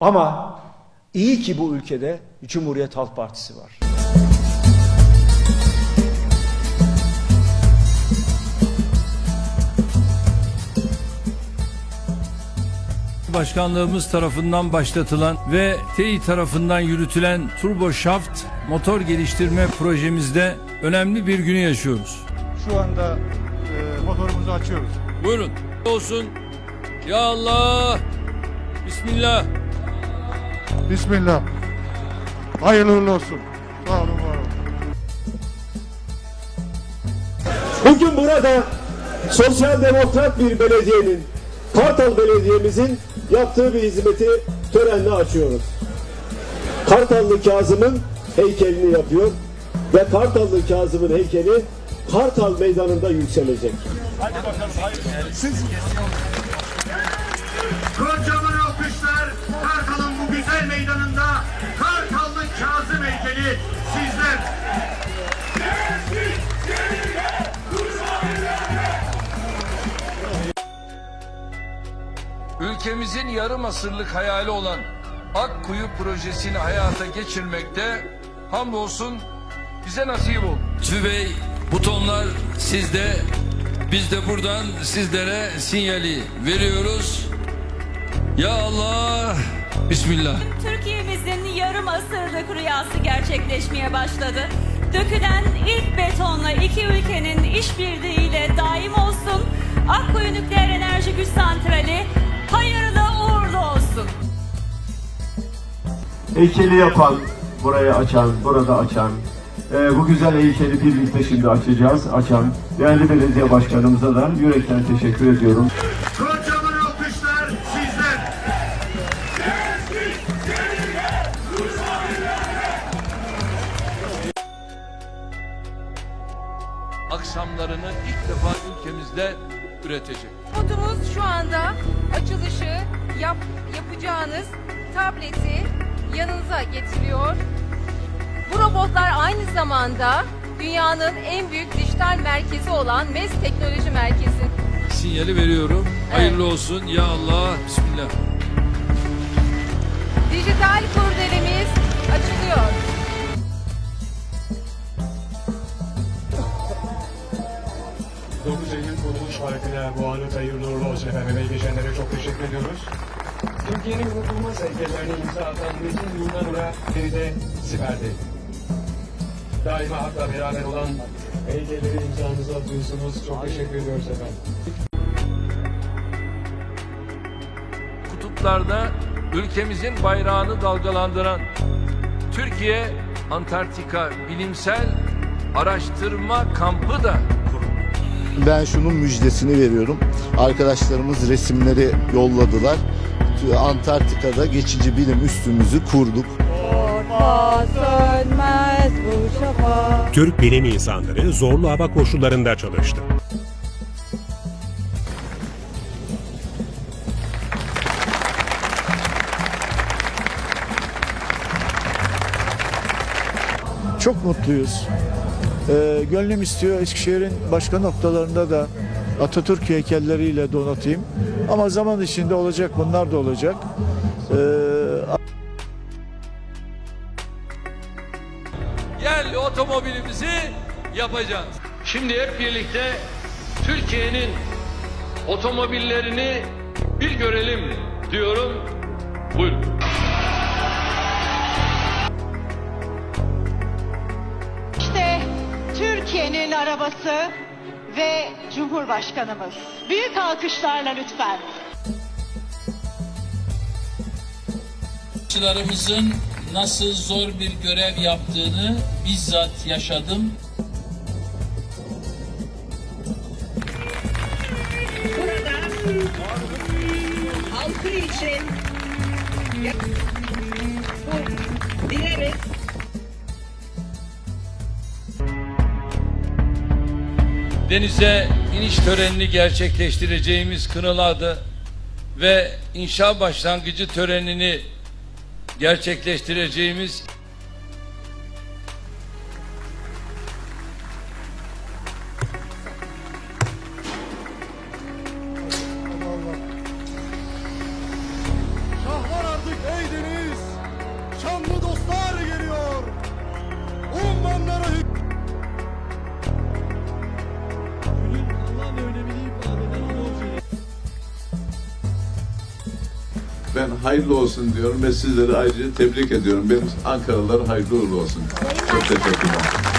Ama iyi ki bu ülkede Cumhuriyet Halk Partisi var. Başkanlığımız tarafından başlatılan ve TEİ tarafından yürütülen Turbo Shaft motor geliştirme projemizde önemli bir günü yaşıyoruz. Şu anda e, motorumuzu açıyoruz. Buyurun. Olsun. Ya Allah. Bismillah. Bismillah. Hayırlı uğurlu olsun. Sağ olun, var olun. Bugün burada sosyal demokrat bir belediyenin, Kartal Belediye'mizin yaptığı bir hizmeti törenle açıyoruz. Kartallı Kazım'ın heykelini yapıyor ve Kartallı Kazım'ın heykeli Kartal Meydanı'nda yükselecek. Alkışlar Kartal'ın bu güzel meydanında Kartallı Kazım heykeli sizler. Ülkemizin yarım asırlık hayali olan Akkuyu projesini hayata geçirmekte hamdolsun bize nasip oldu. Lütfü Bey butonlar sizde. Biz de buradan sizlere sinyali veriyoruz. Ya Allah. Bismillah. Türkiye'mizin yarım asırlık rüyası gerçekleşmeye başladı. Dökülen ilk betonla iki ülkenin işbirliğiyle daim olsun. Akkuyu Nükleer Enerji Güç Santrali hayırlı uğurlu olsun. Heykeli yapan, burayı açan, burada açan, e, bu güzel heykeli birlikte şimdi açacağız, açan değerli belediye başkanımıza da yürekten teşekkür ediyorum. Aksamlarını ilk defa ülkemizde üretecek. Robotumuz şu anda açılışı yap, yapacağınız tableti yanınıza getiriyor. Bu robotlar aynı zamanda dünyanın en büyük dijital merkezi olan MES Teknoloji Merkezi. Sinyali veriyorum. Hayırlı olsun. Ya Allah. Bismillah. Dijital kurdelemiz açılıyor. Dokuz Eylül kuruluş farkıyla bu anı hayırlı uğurlu olsun efendim. İyi geçenlere çok teşekkür ediyoruz. Türkiye'nin unutulmaz heykellerine imza atan Metin Yunan Ura de siperde. Daima hakla beraber olan heykelleri imzanızı atıyorsunuz. Çok teşekkür ediyoruz efendim. kutuplarda ülkemizin bayrağını dalgalandıran Türkiye Antarktika Bilimsel Araştırma Kampı da. Ben şunun müjdesini veriyorum. Arkadaşlarımız resimleri yolladılar. Antarktika'da geçici bilim üstümüzü kurduk. Türk bilim insanları zorlu hava koşullarında çalıştı. Çok mutluyuz. Ee, gönlüm istiyor Eskişehir'in başka noktalarında da Atatürk heykelleriyle donatayım. Ama zaman içinde olacak bunlar da olacak. Ee, Yerli otomobilimizi yapacağız. Şimdi hep birlikte Türkiye'nin otomobillerini bir görelim diyorum. Buyurun. Arabası ve Cumhurbaşkanımız. Büyük alkışlarla lütfen. Arkadaşlarımızın nasıl zor bir görev yaptığını bizzat yaşadım. Burada halkı için bu dileriz. Denize iniş törenini gerçekleştireceğimiz Kınalıada ve inşa başlangıcı törenini gerçekleştireceğimiz hayırlı olsun diyorum ve sizleri ayrıca tebrik ediyorum. Benim Ankaralılar hayırlı uğurlu olsun. Çok teşekkürler.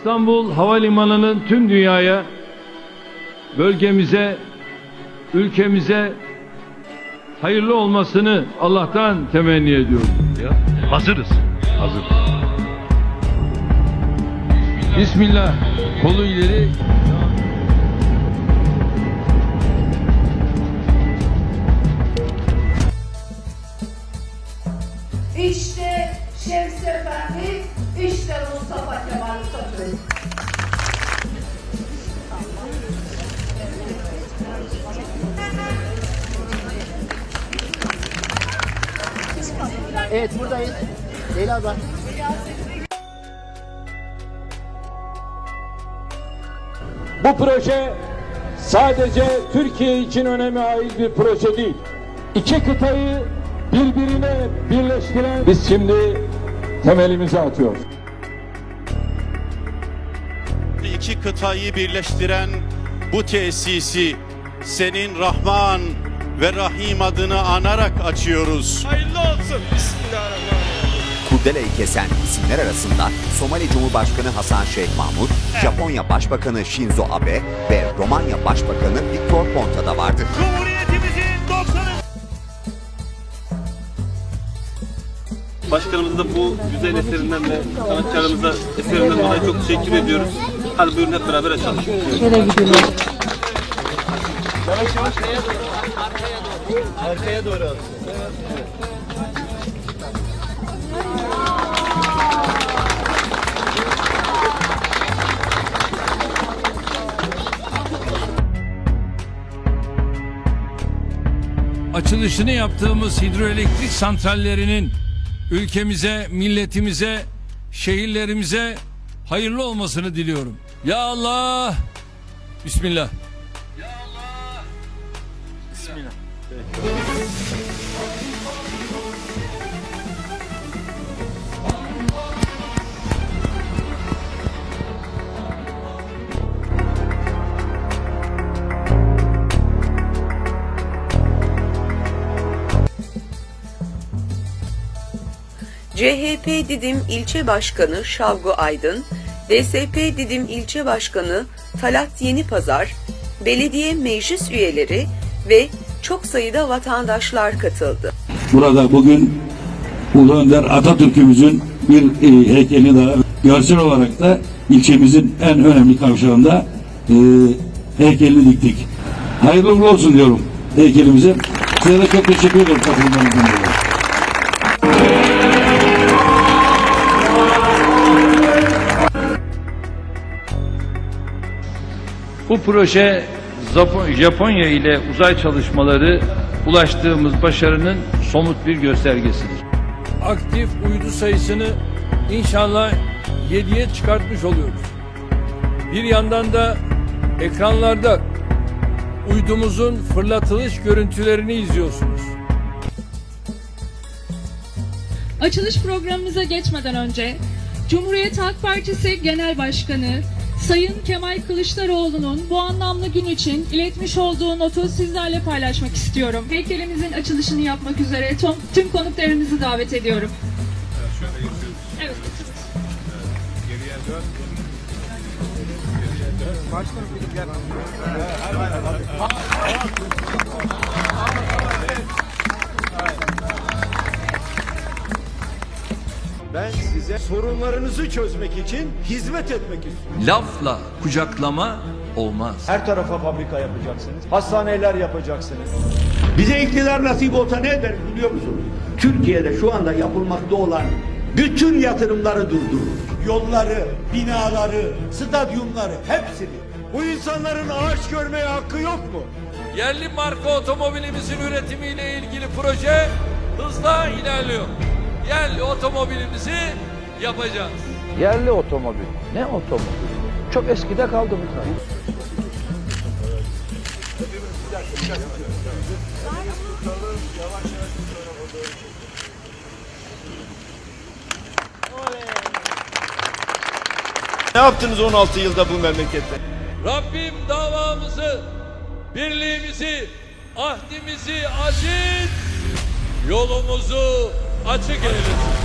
İstanbul Havalimanı'nın tüm dünyaya, bölgemize, ülkemize hayırlı olmasını Allah'tan temenni ediyorum. Hazırız. Hazır. Bismillah. Kolu ileri. Evet buradayız. Leyla abla. Bu proje sadece Türkiye için öneme ait bir proje değil. İki kıtayı birbirine birleştiren biz şimdi temelimizi atıyoruz. İki kıtayı birleştiren bu tesisi senin Rahman ve Rahim adını anarak açıyoruz. Kurdeleyi kesen isimler arasında Somali Cumhurbaşkanı Hasan Şeyh Mahmut, Japonya Başbakanı Shinzo Abe ve Romanya Başbakanı Viktor Ponta da vardı. Cumhuriyetimizin 90. Başkanımıza da bu güzel eserinden ve sanatçılarımıza eserinden dolayı çok teşekkür ediyoruz. Hadi buyurun hep beraber açalım. Açılışını yaptığımız hidroelektrik santrallerinin ülkemize, milletimize, şehirlerimize hayırlı olmasını diliyorum. Ya Allah! Bismillah. CHP Didim İlçe Başkanı Şavgu Aydın, DSP Didim İlçe Başkanı Talat Yenipazar, belediye meclis üyeleri ve çok sayıda vatandaşlar katıldı. Burada bugün Ulu Önder Atatürk'ümüzün bir e, heykeli daha görsel olarak da ilçemizin en önemli kavşağında e, heykelini diktik. Hayırlı uğurlu olsun diyorum heykelimize. Size de çok teşekkür ederim katılımlarınızdan dolayı. Bu proje Japonya ile uzay çalışmaları ulaştığımız başarının somut bir göstergesidir. Aktif uydu sayısını inşallah 7'ye çıkartmış oluyoruz. Bir yandan da ekranlarda uydumuzun fırlatılış görüntülerini izliyorsunuz. Açılış programımıza geçmeden önce Cumhuriyet Halk Partisi Genel Başkanı Sayın Kemal Kılıçdaroğlu'nun bu anlamlı gün için iletmiş olduğu notu sizlerle paylaşmak istiyorum. Heykelimizin açılışını yapmak üzere tüm, tüm konuklarımızı davet ediyorum. Evet. Ben size sorunlarınızı çözmek için hizmet etmek istiyorum. Lafla kucaklama olmaz. Her tarafa fabrika yapacaksınız. Hastaneler yapacaksınız. Bize iktidar nasip olsa ne ederiz biliyor musunuz? Türkiye'de şu anda yapılmakta olan bütün yatırımları durdurur. Yolları, binaları, stadyumları hepsini. Bu insanların ağaç görmeye hakkı yok mu? Yerli marka otomobilimizin üretimiyle ilgili proje hızla ilerliyor. Yerli otomobilimizi yapacağız. Yerli otomobil. Ne otomobil? Çok eskide kaldı bu tarih. Ne yaptınız 16 yılda bu memlekette? Rabbim davamızı, birliğimizi, ahdimizi aziz, yolumuzu açık eylesin.